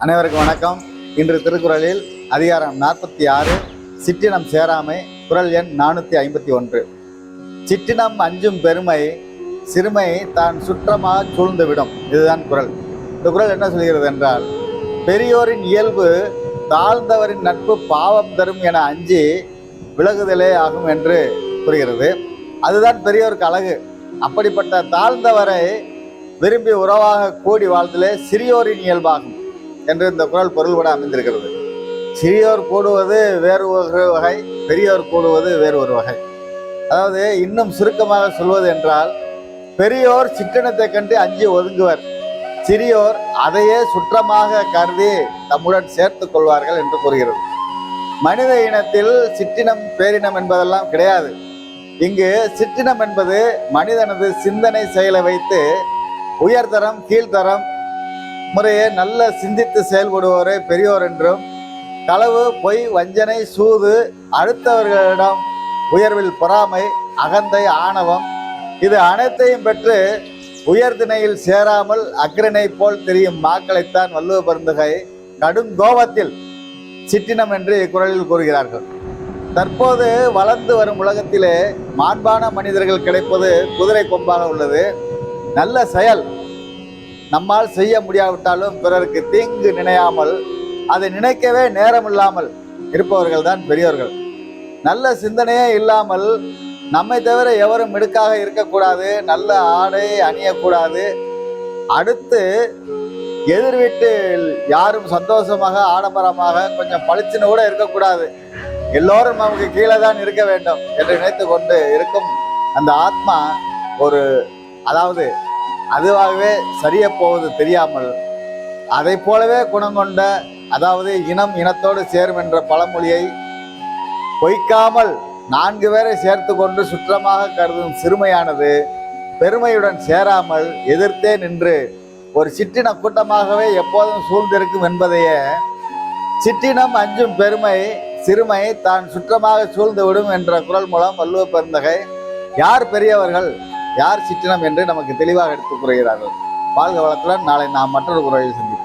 அனைவருக்கும் வணக்கம். இன்று திருக்குறளில் அதிகாரம் நாற்பத்தி ஆறு சிற்றினம் சேராமை குறள் எண் நானூற்றி ஐம்பத்தி ஒன்று. சிற்றினம் அஞ்சும் பெருமை சிறுமை தான் சுற்றமாக சூழ்ந்துவிடும். இதுதான் குறள் இந்த குறள் என்ன சொல்கிறது என்றால் பெரியோரின் இயல்பு தாழ்ந்தவரின் நட்பு பாவம் தரும் என அஞ்சி விலகுதலே ஆகும் என்று கூறுகிறது. அதுதான் பெரியோருக்கு அழகு. அப்படிப்பட்ட தாழ்ந்தவரை விரும்பி உறவாக கூடி வாழ்தலே சிறியோரின் இயல்பாகும் என்று இந்த குரல் பொருள்பட அமைந்திருக்கிறது. சிறியோர் கூடுவது வேறு ஒரு வகை பெரியோர் கூடுவது வேறு ஒரு வகை. அதாவது இன்னும் சுருக்கமாக சொல்வது என்றால் பெரியோர் சிக்கனத்தை கண்டு அஞ்சி ஒதுங்குவர். சிறியோர் அதையே சுற்றமாக கருதி தம்முடன் சேர்த்து கொள்வார்கள் என்று கூறுகிறது. மனித இனத்தில் சிற்றினம் பேரினம் என்பதெல்லாம் கிடையாது. இங்கு சிற்றினம் என்பது மனிதனது சிந்தனை செயலை வைத்து உயர்தரம் கீழ்த்தரம் முறையே நல்ல சிந்தித்து செயல்படுவோரே பெரியோர் என்றும் களவு பொய் வஞ்சனை சூது அடுத்தவர்களிடம் உயர்வில் பொறாமை அகந்தை ஆணவம் இது அனைத்தையும் பெற்று உயர்திணையில் சேராமல் அக்ரனை போல் தெரியும் மாக்களைத்தான் வள்ளுவ பருந்துகை கடும் கோபத்தில் சிற்றினம் என்று இக்குறளில் கூறுகிறார்கள். தற்போது வளர்ந்து வரும் உலகத்திலே மாண்பான மனிதர்கள் கிடைப்பது குதிரை கொம்பாக உள்ளது. நல்ல செயல். நம்மால் செய்ய முடியாவிட்டாலும் பிறருக்கு தீங்கு நினையாமல் அதை நினைக்கவே நேரம் இல்லாமல் இருப்பவர்கள் தான் பெரியோர்கள். நல்ல சிந்தனையே இல்லாமல் நம்மை தவிர எவரும் மிடுக்காக இருக்கக்கூடாது நல்ல ஆடை அணியக்கூடாது. அடுத்து எதிர் வீட்டில் யாரும் சந்தோஷமாக ஆடம்பரமாக கொஞ்சம் பளிச்சுன்னு கூட இருக்கக்கூடாது. எல்லோரும் நமக்கு கீழே தான் இருக்க வேண்டும் என்று நினைத்து கொண்டு இருக்கும் அந்த ஆத்மா ஒரு அதாவது அதுவாகவே சரிய போவது தெரியாமல் அதை போலவே குணங்கொண்ட அதாவது இனம் இனத்தோடு சேரும் என்ற பழமொழியை பொய்க்காமல் நான்கு பேரை சேர்த்து கொண்டு சுற்றமாக கருதும் சிறுமையானது பெருமையுடன் சேராமல் எதிர்த்தே நின்று ஒரு சிற்றின கூட்டமாகவே எப்போதும் சூழ்ந்திருக்கும் என்பதையே சிற்றினம் அஞ்சும் பெருமை சிறுமை தான் சுற்றமாக சூழ்ந்துவிடும் என்ற குரல் மூலம் வள்ளுவ பெருந்தகை யார் பெரியவர்கள்? யார் சிற்றினம் என்று நமக்கு தெளிவாக எடுத்துக் கூறுகிறார்கள். வாழ்க வளத்துடன் நாளை நாம் மற்றொரு குறையில் சந்திப்போம்.